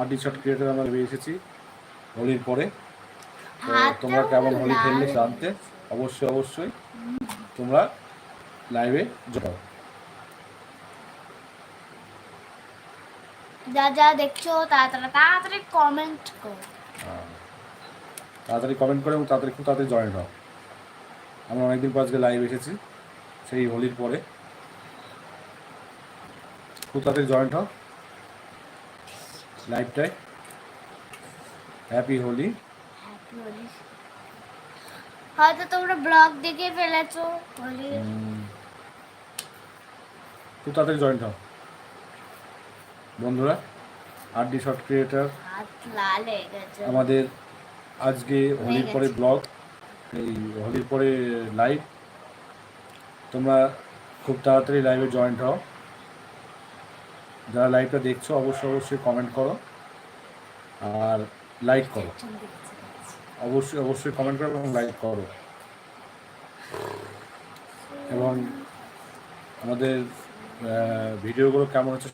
RT shot creator আমরা বেরিয়ে এসেছি হোলির পরে। তো তোমরা কেমন হোলি খেললে জানতে অবশ্যই অবশ্যই তোমরা লাইভে জড়াও যা যা দেখছ তাড়াতাড়ি তাড়াতাড়ি কমেন্ট করো। তাড়াতাড়ি কমেন্ট করে এবং তাড়াতাড়ি খুব তাড়াতাড়ি জয়েন হও। আমরা অনেকদিন পর আজকে লাইভ এসেছি সেই হোলির পরে। খুব তাড়াতাড়ি জয়েন্ট হও। লাইভটায় হ্যাপি হোলি। হয়তো তোমরা ব্লগ দেখে ফেলেছো হোলি খুব তাড়াতাড়ি জয়েন্ট হও। বন্ধুরা আর ডি শর্ট ক্রিয়েটার আমাদের আজকে হোলির। পরে ব্লগ এই হোলির পরে লাইভ তোমরা খুব তাড়াতাড়ি লাইভে জয়েন্ট হও। যারা লাইভটা দেখছ, অবশ্যই অবশ্যই কমেন্ট করো আর লাইক করো। অবশ্যই অবশ্যই কমেন্ট করো এবং লাইক করো। এবং আমাদের ভিডিওগুলো কেমন হচ্ছে